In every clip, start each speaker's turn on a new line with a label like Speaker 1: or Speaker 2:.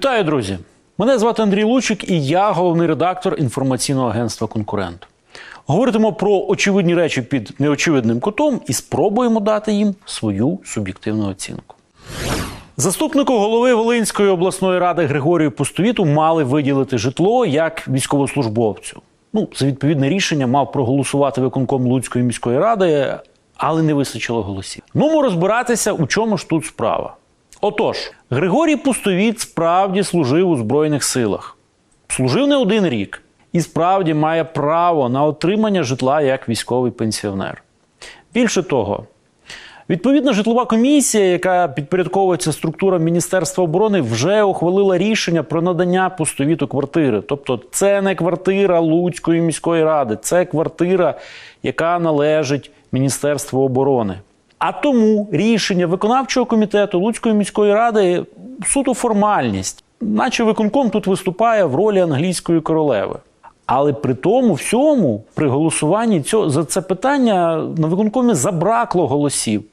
Speaker 1: Вітаю, друзі! Мене звати Андрій Лучик, і я головний редактор інформаційного агентства Конкурент. Говоритимо про очевидні речі під неочевидним кутом і спробуємо дати їм свою суб'єктивну оцінку. Заступнику голови Волинської обласної ради Григорію Пустовіту мали виділити житло як військовослужбовцю. Ну, за відповідне рішення мав проголосувати виконком Луцької міської ради, але не вистачило голосів. Ну, розбиратися, у чому ж тут справа. Отож, Григорій Пустовіт справді служив у Збройних силах. Служив не один рік і справді має право на отримання житла як військовий пенсіонер. Більше того, Відповідна житлова комісія, яка підпорядковується структурам Міністерства оборони, вже ухвалила рішення про надання пустовіту квартири. Тобто, це не квартира Луцької міської ради, це квартира, яка належить Міністерству оборони. А тому рішення виконавчого комітету Луцької міської ради суто формальність, наче виконком тут виступає в ролі англійської королеви. Але при тому всьому, при голосуванні цього за це питання на виконкомі забракло голосів.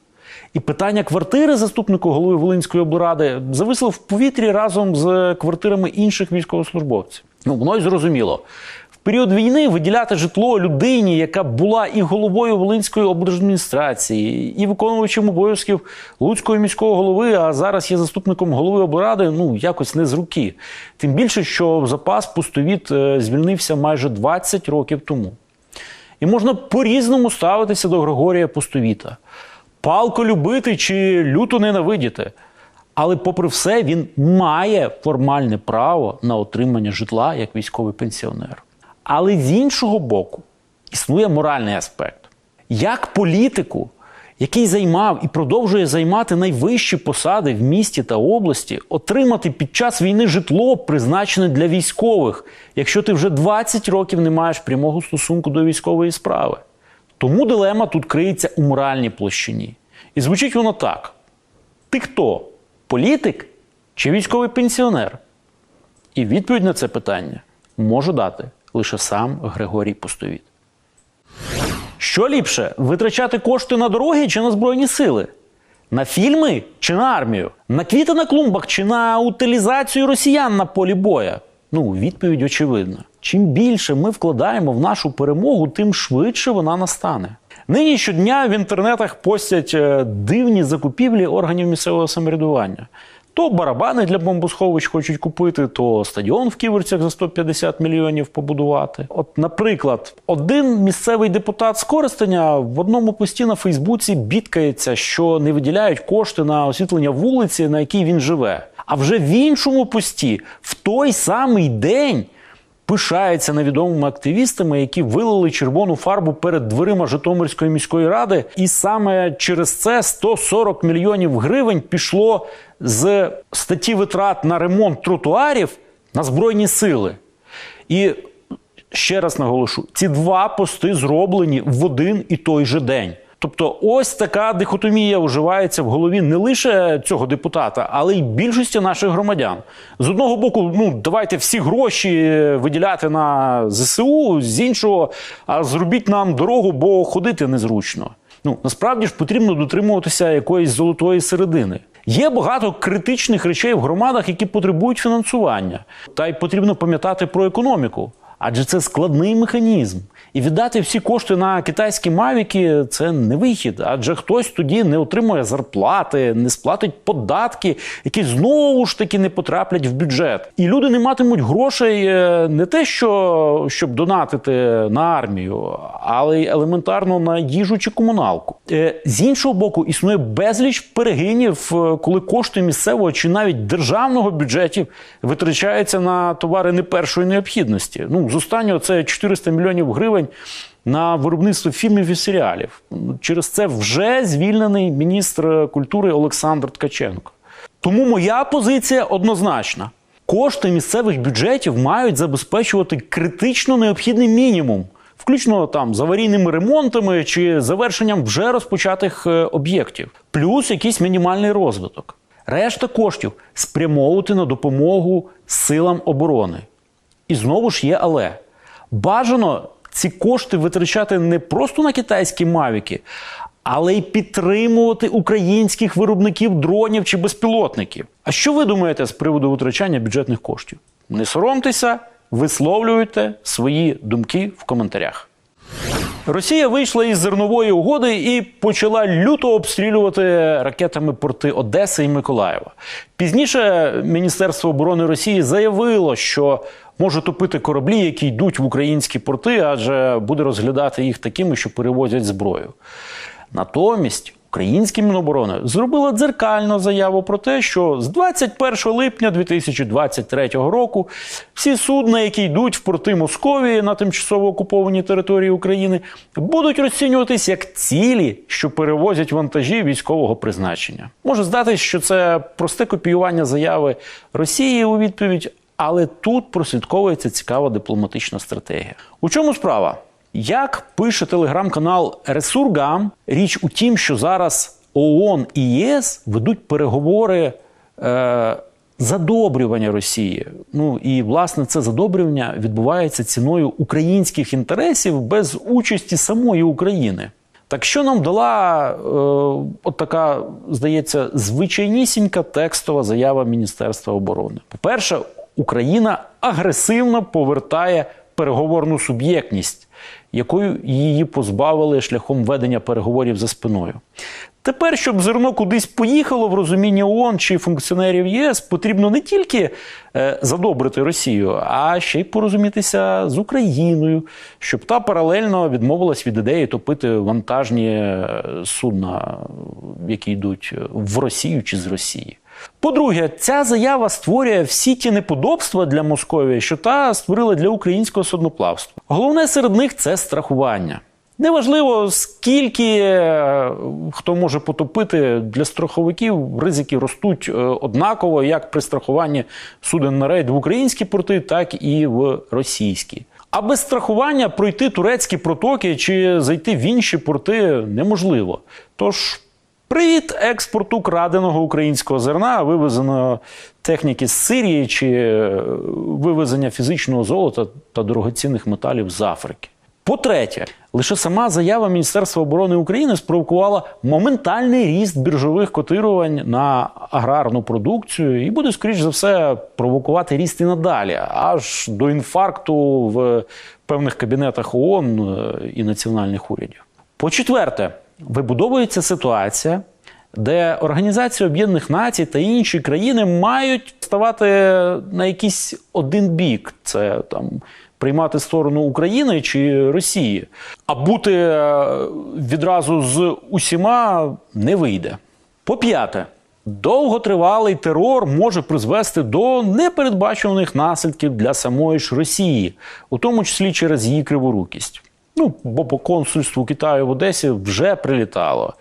Speaker 1: І питання квартири заступнику голови Волинської облради зависло в повітрі разом з квартирами інших військовослужбовців. Ну, воно й зрозуміло. Період війни виділяти житло людині, яка була і головою Волинської облдержадміністрації, і виконувачем обов'язків Луцького міського голови, а зараз є заступником голови облради, ну якось не з руки. Тим більше, що запас пустовіт е, звільнився майже 20 років тому. І можна по-різному ставитися до Григорія Пустовіта. Палко любити чи люто ненавидіти. Але, попри все, він має формальне право на отримання житла як військовий пенсіонер. Але з іншого боку, існує моральний аспект. Як політику, який займав і продовжує займати найвищі посади в місті та області, отримати під час війни житло, призначене для військових, якщо ти вже 20 років не маєш прямого стосунку до військової справи. Тому дилема тут криється у моральній площині. І звучить воно так: ти хто? Політик чи військовий пенсіонер? І відповідь на це питання може дати лише сам Григорій Пустовіт. Що ліпше витрачати кошти на дороги чи на Збройні сили? На фільми чи на армію? На квіти на клумбах чи на утилізацію росіян на полі боя? Ну, відповідь очевидна. Чим більше ми вкладаємо в нашу перемогу, тим швидше вона настане. Нині щодня в інтернетах постять е, дивні закупівлі органів місцевого самоврядування. То барабани для бомбосховищ хочуть купити, то стадіон в Ківерцях за 150 мільйонів побудувати. От, наприклад, один місцевий депутат з Коростеня в одному пості на Фейсбуці бідкається, що не виділяють кошти на освітлення вулиці, на якій він живе. А вже в іншому пості в той самий день пишається невідомими активістами, які вилили червону фарбу перед дверима Житомирської міської ради, і саме через це 140 мільйонів гривень пішло з статті витрат на ремонт тротуарів на збройні сили. І ще раз наголошу: ці два пости зроблені в один і той же день. Тобто, ось така дихотомія вживається в голові не лише цього депутата, але й більшості наших громадян. З одного боку, ну давайте всі гроші виділяти на ЗСУ, з іншого, а зробіть нам дорогу, бо ходити незручно. Ну насправді ж потрібно дотримуватися якоїсь золотої середини. Є багато критичних речей в громадах, які потребують фінансування, та й потрібно пам'ятати про економіку. Адже це складний механізм. І віддати всі кошти на китайські мавіки це не вихід. Адже хтось тоді не отримує зарплати, не сплатить податки, які знову ж таки не потраплять в бюджет. І люди не матимуть грошей е, не те, що щоб донатити на армію, але й елементарно на їжу чи комуналку. Е, З іншого боку, існує безліч перегинів, е, коли кошти місцевого чи навіть державного бюджетів витрачаються на товари не першої необхідності. Ну з останнього це 400 мільйонів гривень на виробництво фільмів і серіалів. Через це вже звільнений міністр культури Олександр Ткаченко. Тому моя позиція однозначна: кошти місцевих бюджетів мають забезпечувати критично необхідний мінімум, включно там з аварійними ремонтами чи завершенням вже розпочатих е, об'єктів, плюс якийсь мінімальний розвиток. Решта коштів спрямовувати на допомогу силам оборони. І знову ж є але. Бажано ці кошти витрачати не просто на китайські мавіки, але й підтримувати українських виробників дронів чи безпілотників. А що ви думаєте з приводу витрачання бюджетних коштів? Не соромтеся, висловлюйте свої думки в коментарях. Росія вийшла із зернової угоди і почала люто обстрілювати ракетами порти Одеси і Миколаєва. Пізніше Міністерство оборони Росії заявило, що може топити кораблі, які йдуть в українські порти, адже буде розглядати їх такими, що перевозять зброю. Натомість українське Міноборони зробило дзеркальну заяву про те, що з 21 липня 2023 року всі судна, які йдуть в порти Московії на тимчасово окупованій території України, будуть розцінюватись як цілі, що перевозять вантажі військового призначення. Може здатись, що це просте копіювання заяви Росії у відповідь. Але тут прослідковується цікава дипломатична стратегія. У чому справа? Як пише телеграм-канал Ресургам, річ у тім, що зараз ООН і ЄС ведуть переговори е, задобрювання Росії. Ну і власне це задобрювання відбувається ціною українських інтересів без участі самої України. Так що нам дала е, от така, здається, звичайнісінька текстова заява Міністерства оборони? По-перше, Україна агресивно повертає переговорну суб'єктність, якою її позбавили шляхом ведення переговорів за спиною. Тепер, щоб зерно кудись поїхало в розумінні ООН чи функціонерів ЄС, потрібно не тільки е, задобрити Росію, а ще й порозумітися з Україною, щоб та паралельно відмовилась від ідеї топити вантажні е, судна, які йдуть в Росію чи з Росії. По-друге, ця заява створює всі ті неподобства для Московії, що та створила для українського судноплавства. Головне серед них це страхування. Неважливо, скільки е, хто може потопити для страховиків, ризики ростуть е, однаково, як при страхуванні суден на рейд в українські порти, так і в російські. А без страхування пройти турецькі протоки чи зайти в інші порти неможливо. Тож Привіт експорту краденого українського зерна, вивезеного техніки з Сирії чи е, вивезення фізичного золота та дорогоцінних металів з Африки. По-третє, лише сама заява Міністерства оборони України спровокувала моментальний ріст біржових котирувань на аграрну продукцію і буде, скоріш за все, провокувати ріст і надалі, аж до інфаркту в певних кабінетах ООН е, і національних урядів. По-четверте, вибудовується ситуація, де Організація Об'єднаних Націй та інші країни мають ставати на якийсь один бік. Це там. Приймати сторону України чи Росії, а бути е, відразу з усіма не вийде. По п'яте, довготривалий терор може призвести до непередбачуваних наслідків для самої ж Росії, у тому числі через її криворукість. Ну, бо по консульству Китаю в Одесі вже прилітало.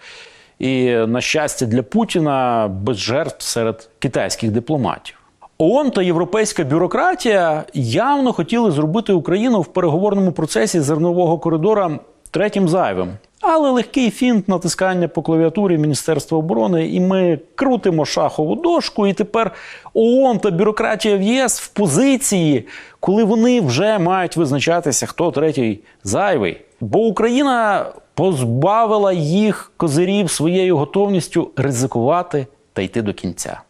Speaker 1: І, на щастя, для Путіна без жертв серед китайських дипломатів. ООН та європейська бюрократія явно хотіли зробити Україну в переговорному процесі зернового коридора третім зайвим. Але легкий фінт натискання по клавіатурі Міністерства оборони, і ми крутимо шахову дошку. І тепер ООН та бюрократія в ЄС в позиції, коли вони вже мають визначатися, хто третій зайвий. Бо Україна позбавила їх козирів своєю готовністю ризикувати та йти до кінця.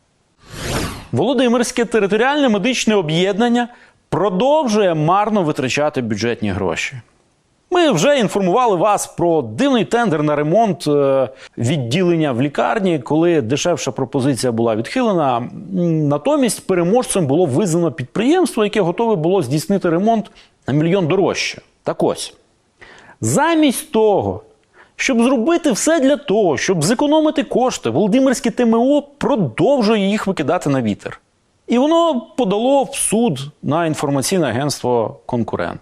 Speaker 1: Володимирське територіальне медичне об'єднання продовжує марно витрачати бюджетні гроші. Ми вже інформували вас про дивний тендер на ремонт е, відділення в лікарні, коли дешевша пропозиція була відхилена. Натомість переможцем було визнано підприємство, яке готове було здійснити ремонт на мільйон дорожче. Так ось, замість того, щоб зробити все для того, щоб зекономити кошти, Володимирське ТМО продовжує їх викидати на вітер. І воно подало в суд на інформаційне агентство конкурент.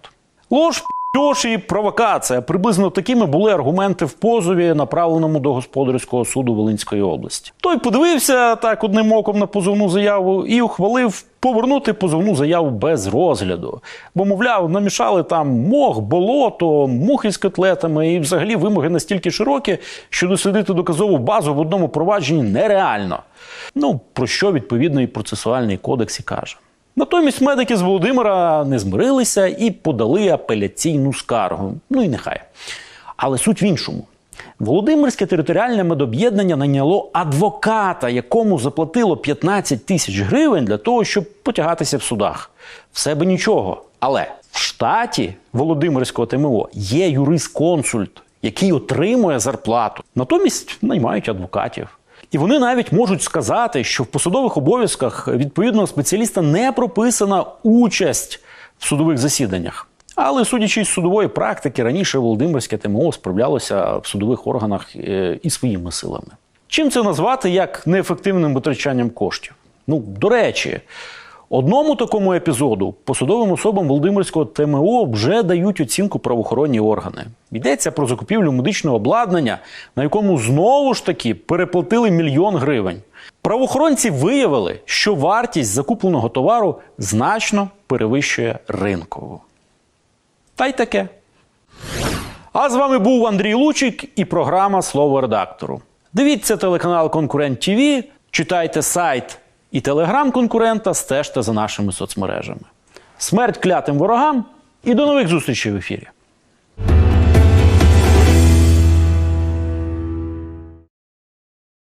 Speaker 1: Лож Тож і провокація. Приблизно такими були аргументи в позові, направленому до господарського суду Волинської області. Той подивився так одним оком на позовну заяву і ухвалив повернути позовну заяву без розгляду. Бо, мовляв, намішали там мох, болото, мухи з котлетами, і взагалі вимоги настільки широкі, що дослідити доказову базу в одному провадженні нереально. Ну про що відповідний процесуальний кодекс і каже. Натомість медики з Володимира не змирилися і подали апеляційну скаргу. Ну і нехай. Але суть в іншому. Володимирське територіальне медоб'єднання найняло адвоката, якому заплатило 15 тисяч гривень для того, щоб потягатися в судах. Все би нічого. Але в штаті Володимирського ТМО є юрисконсульт, який отримує зарплату. Натомість наймають адвокатів. І вони навіть можуть сказати, що в посудових обов'язках відповідного спеціаліста не прописана участь в судових засіданнях. Але судячи з судової практики, раніше Володимирське ТМО справлялося в судових органах е, і своїми силами. Чим це назвати як неефективним витрачанням коштів? Ну, до речі, одному такому епізоду посадовим особам Володимирського ТМО вже дають оцінку правоохоронні органи. Йдеться про закупівлю медичного обладнання, на якому знову ж таки переплатили мільйон гривень. Правоохоронці виявили, що вартість закупленого товару значно перевищує ринкову. Та й таке. А з вами був Андрій Лучик і програма Слово редактору. Дивіться телеканал Конкурент ТВ, читайте сайт і телеграм-конкурента стежте за нашими соцмережами. Смерть клятим ворогам і до нових зустрічей в ефірі!